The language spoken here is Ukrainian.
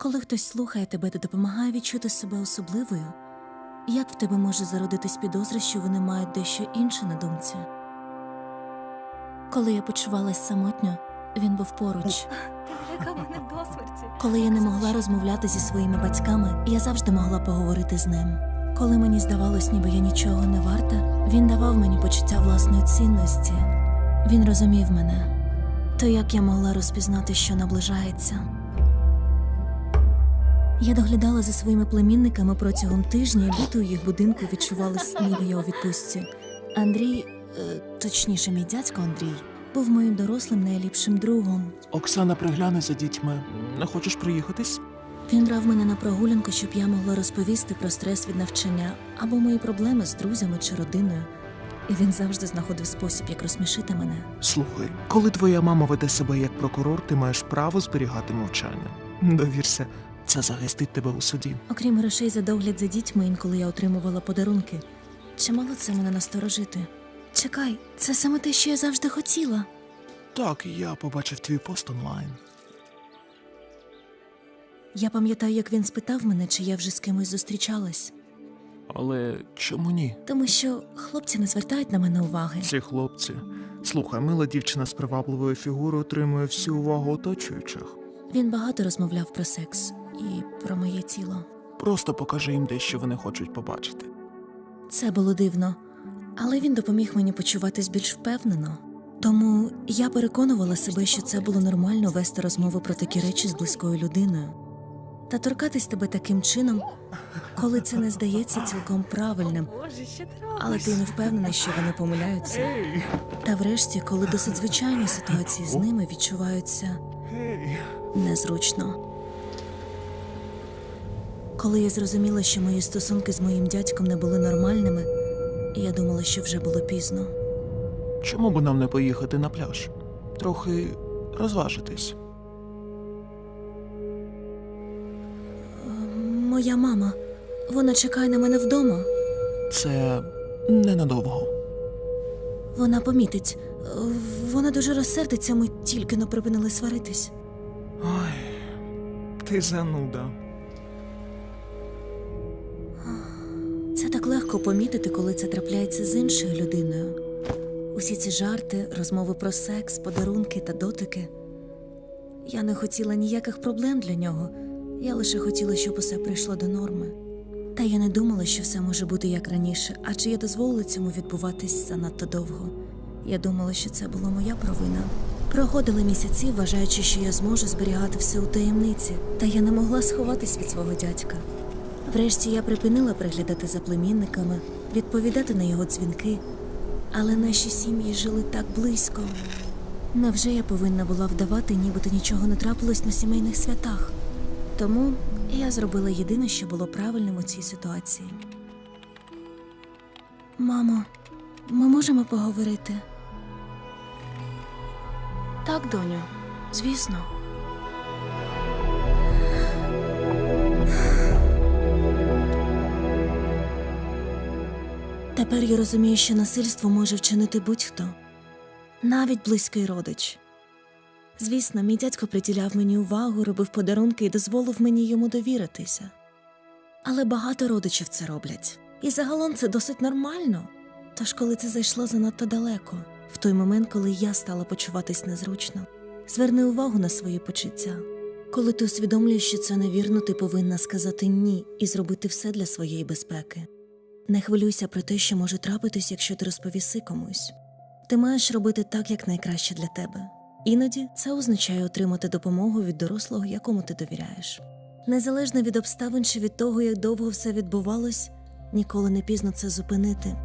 Коли хтось слухає тебе та допомагає відчути себе особливою, як в тебе може зародитись підозра, що вони мають дещо інше на думці? Коли я почувалась самотньо, він був поруч. Коли я не могла розмовляти зі своїми батьками, я завжди могла поговорити з ним. Коли мені здавалось, ніби я нічого не варта, він давав мені почуття власної цінності. Він розумів мене. То як я могла розпізнати, що наближається? Я доглядала за своїми племінниками протягом тижня, і бути у їх будинку відчувалось, ніби я у відпустці. Андрій, е, точніше, мій дядько Андрій, був моїм дорослим найліпшим другом. Оксана пригляне за дітьми. Не хочеш приїхатись? Він брав мене на прогулянку, щоб я могла розповісти про стрес від навчання або мої проблеми з друзями чи родиною. І він завжди знаходив спосіб, як розсмішити мене. Слухай, коли твоя мама веде себе як прокурор, ти маєш право зберігати мовчання. Довірся, це захистить тебе у суді. Окрім грошей за догляд за дітьми, інколи я отримувала подарунки. Чимало це мене насторожити. Чекай, це саме те, що я завжди хотіла. Так, я побачив твій пост онлайн. Я пам'ятаю, як він спитав мене, чи я вже з кимось зустрічалась, Але чому ні? тому що хлопці не звертають на мене уваги. Ці хлопці. Слухай, мила дівчина з привабливою фігурою отримує всю увагу оточуючих. Він багато розмовляв про секс і про моє тіло. Просто покажи їм те, що вони хочуть побачити. Це було дивно, але він допоміг мені почуватись більш впевнено. Тому я переконувала себе, що це було нормально вести розмову про такі речі з близькою людиною. Та торкатись тебе таким чином, коли це не здається цілком правильним, але ти не впевнений, що вони помиляються. Та врешті, коли досить звичайні ситуації з ними відчуваються незручно. Коли я зрозуміла, що мої стосунки з моїм дядьком не були нормальними, я думала, що вже було пізно. Чому б нам не поїхати на пляж? Трохи розважитись. Моя мама, вона чекає на мене вдома. Це ненадовго. Вона помітить. Вона дуже розсердиться, ми тільки но припинили сваритись. Ой, ти зануда. Легко помітити, коли це трапляється з іншою людиною. Усі ці жарти, розмови про секс, подарунки та дотики. Я не хотіла ніяких проблем для нього. Я лише хотіла, щоб усе прийшло до норми. Та я не думала, що все може бути як раніше, адже я дозволила цьому відбуватись занадто довго. Я думала, що це була моя провина. Проходили місяці, вважаючи, що я зможу зберігати все у таємниці, та я не могла сховатись від свого дядька. Врешті я припинила приглядати за племінниками, відповідати на його дзвінки, але наші сім'ї жили так близько. Невже я повинна була вдавати, нібито нічого не трапилось на сімейних святах? Тому я зробила єдине, що було правильним у цій ситуації. Мамо, ми можемо поговорити? Так, доню, звісно. Тепер я розумію, що насильство може вчинити будь-хто, навіть близький родич. Звісно, мій дядько приділяв мені увагу, робив подарунки і дозволив мені йому довіритися. Але багато родичів це роблять. І загалом це досить нормально. Тож, коли це зайшло занадто далеко, в той момент, коли я стала почуватись незручно, зверни увагу на свої почуття. Коли ти усвідомлюєш, що це невірно, ти повинна сказати ні і зробити все для своєї безпеки. Не хвилюйся про те, що може трапитись, якщо ти розповіси комусь. Ти маєш робити так, як найкраще для тебе. Іноді це означає отримати допомогу від дорослого, якому ти довіряєш. Незалежно від обставин чи від того, як довго все відбувалось, ніколи не пізно це зупинити.